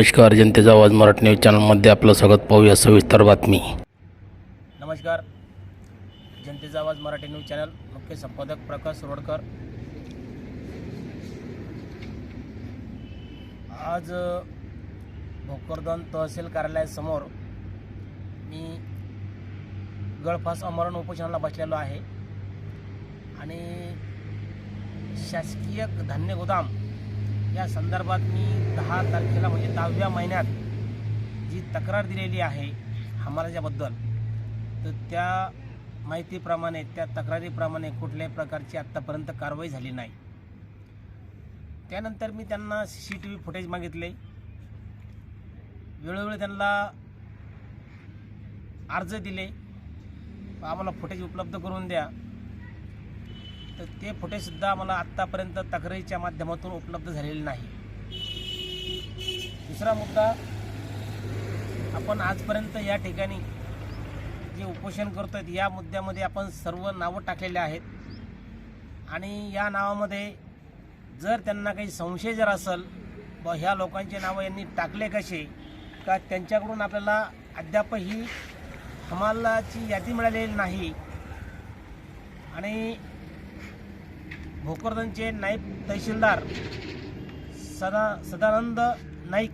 नमस्कार जनतेचा आवाज मराठी न्यूज चॅनलमध्ये आपलं स्वागत. पाहूया सविस्तर बातमी. नमस्कार. जनतेचा आवाज मराठी न्यूज चॅनल. मुख्य संपादक प्रकाश रोडकर. आज भोकरदन तहसील कार्यालयासमोर मी गळफास अमरण उपोषणाला बसलेलो आहे. आणि शासकीय धान्य गोदाम या संदर्भात मी दहा तारखेला म्हणजे दहाव्या महिन्यात जी तक्रार दिलेली आहे हमालाच्याबद्दल तर त्या माहितीप्रमाणे त्या तक्रारीप्रमाणे कुठल्याही प्रकारची आत्तापर्यंत कारवाई झाली नाही. त्यानंतर मी त्यांना C C T V footage मागितले. वेळोवेळी त्यांना अर्ज दिले. आम्हाला फुटेज उपलब्ध करून द्या. तर ते फुटेजसुद्धा आम्हाला आत्तापर्यंत तक्रारीच्या माध्यमातून उपलब्ध झालेले नाही. दुसरा मुद्दा आपण आजपर्यंत या ठिकाणी जे उपोषण करतो आहेत या मुद्द्यामध्ये आपण सर्व नावं टाकलेले आहेत. आणि या नावामध्ये जर त्यांना काही संशय जर असेल व ह्या लोकांचे नावं यांनी टाकले कसे का त्यांच्याकडून आपल्याला अद्याप ही हमालाची यादी मिळालेली नाही? आणि भोकरदनचे नाईब तहसीलदार सदा सदानंद नाईक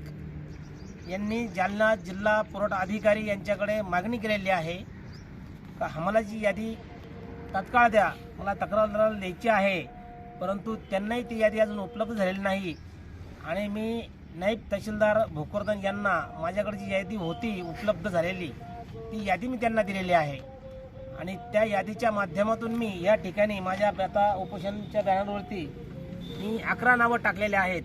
यांनी जालना जिल्हा पुरवठा अधिकारी यांच्याकडे मागणी केलेली आहे. का हमालाची यादी तात्काळ द्या. मला तक्रारदाराला द्यायची आहे. परंतु त्यांनाही ती यादी अजून उपलब्ध झालेली नाही. आणि मी नाईब तहसीलदार भोकरदन यांना माझ्याकडे जी यादी होती उपलब्ध झालेली ती यादी मी त्यांना दिलेली आहे. आणि त्या यादीच्या माध्यमातून मी या ठिकाणी माझ्या आता उपोषणच्या बॅनरवरती मी अकरा नावं टाकलेले आहेत.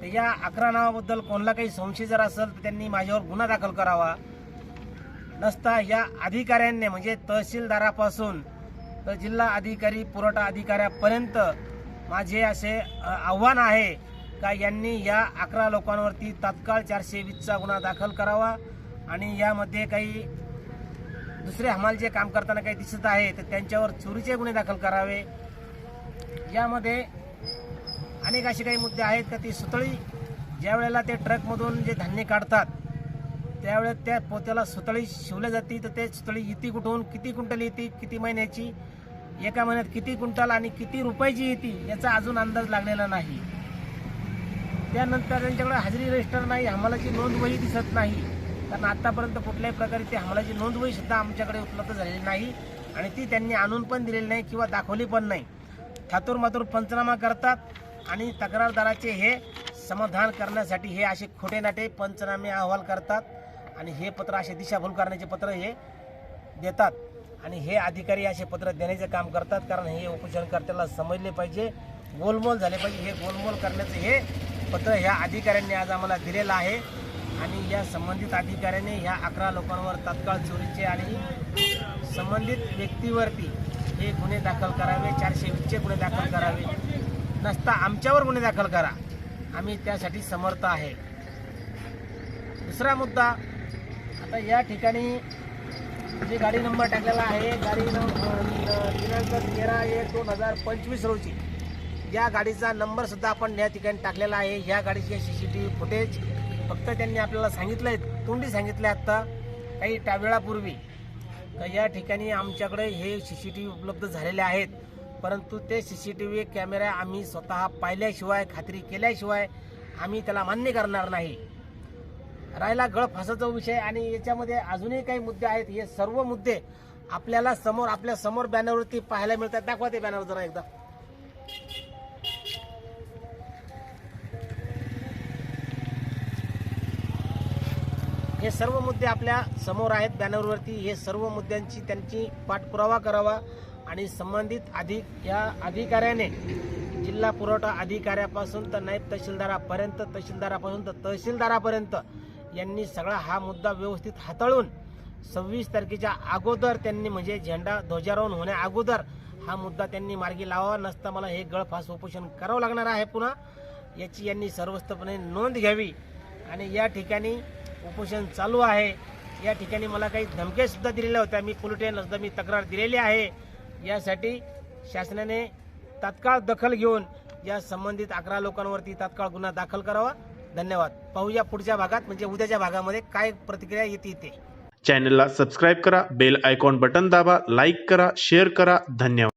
तर या अकरा नावाबद्दल कोणाला काही संशय जर असेल तर त्यांनी माझ्यावर गुन्हा दाखल करावा. नसता या अधिकाऱ्यांनी म्हणजे तहसीलदारापासून तर जिल्हा अधिकारी पुरवठा अधिकाऱ्यापर्यंत माझे असे आव्हान आहे का यांनी या अकरा लोकांवरती तात्काळ चारशे वीसचा गुन्हा दाखल करावा आणि यामध्ये काही दुसरे हमाल जे काम करताना काही दिसत आहे तर त्यांच्यावर चोरीचे गुन्हे दाखल करावे. यामध्ये अनेक असे काही मुद्दे आहेत का ती सुतळी ज्या वेळेला ते ट्रकमधून जे धान्य काढतात त्यावेळेस त्या पोत्याला सुतळी शिवल्या जाते तर ते सुतळी येते कुठून किती क्विंटल येते किती महिन्याची एका महिन्यात किती क्विंटल आणि किती रुपयाची येते याचा अजून अंदाज लागलेला नाही. त्यानंतर त्यांच्याकडे हजेरी रजिस्टर नाही हमालाची नोंदवही दिसत नाही. कारण आतापर्यंत कुठल्याही प्रकारे ते हमालाची नोंदवही सुद्धा आमच्याकडे उपलब्ध झालेली नाही आणि ती त्यांनी आणून पण दिलेली नाही किंवा दाखवली पण नाही. थातूर मातूर पंचनामा करतात आणि तक्रारदाराचे हे समाधान करण्यासाठी हे असे खोटे नाटे पंचनामे अहवाल करतात आणि हे पत्र असे दिशाभूल करण्याचे पत्र हे देतात आणि हे अधिकारी असे पत्र देण्याचे काम करतात कारण हे उपोषणकर्त्याला समजले पाहिजे गोलमोल झाले पाहिजे. हे गोलमोल करण्याचं हे पत्र ह्या अधिकाऱ्यांनी आज आम्हाला दिलेलं आहे. आणि या संबंधित अधिकाऱ्याने ह्या अकरा लोकांवर तत्काळ चोरीचे आणि संबंधित व्यक्तीवरती हे गुन्हे दाखल करावे चारशे वीसचे गुन्हे दाखल करावे. नसता आमच्यावर गुन्हे दाखल करा. आम्ही त्यासाठी समर्थ आहे. दुसरा मुद्दा आता या ठिकाणी जे गाडी नंबर टाकलेला आहे गाडी नंबर दिनांक तेरा एक दोन हजार पंचवीस रोजी या गाडीचा नंबरसुद्धा आपण या ठिकाणी टाकलेला आहे. ह्या गाडीचे C C T V footage फक्त त्यांनी आपल्याला सांगितलं आहे तोंडी सांगितलं आत्ता काही त्या वेळापूर्वी तर या ठिकाणी आमच्याकडे हे सी सी टी व्ही उपलब्ध झालेले आहेत. परंतु ते C C T V camera आम्ही स्वतः पाहिल्याशिवाय खात्री केल्याशिवाय आम्ही त्याला मान्य करणार नाही. राहिला गळफासाचा विषय आणि याच्यामध्ये अजूनही काही मुद्दे आहेत. हे सर्व मुद्दे आपल्याला समोर आपल्यासमोर बॅनरवरती पाहायला मिळतात. दाखवा ते बॅनर जरा एकदा. हे सर्व मुद्दे आपल्यासमोर आहेत बॅनरवरती. हे सर्व मुद्द्यांची त्यांची पाठपुरावा करावा आणि संबंधित अधिक या अधिकाऱ्याने जिल्हा पुरवठा अधिकाऱ्यापासून तर नायब तहसीलदारापर्यंत तहसीलदारापासून तर तहसीलदारापर्यंत यांनी सगळा हा मुद्दा व्यवस्थित हाताळून सव्वीस तारखेच्या अगोदर त्यांनी म्हणजे झेंडा ध्वजारोहण होण्या अगोदर हा मुद्दा त्यांनी मार्गी लावावा. नसता मला हे गळफास उपोषण करावं लागणार आहे पुन्हा. याची यांनी सर्वस्तपणे नोंद घ्यावी. आणि या ठिकाणी उपोषण चालू आहे. या ठिकाणी मला काही धमक्यासुद्धा दिलेल्या होत्या. मी पोलीस सुद्धा मी तक्रार दिलेली आहे. यासाठी शासनाने तात्काळ दखल घेऊन या संबंधित अकरा लोकांवरती तात्काळ गुन्हा दाखल करावा. धन्यवाद. पाहूया पुढच्या भागात म्हणजे उद्याच्या भागामध्ये काय प्रतिक्रिया येते ते चॅनलला सबस्क्राईब करा बेल आयकॉन बटन दाबा लाईक करा शेअर करा. धन्यवाद.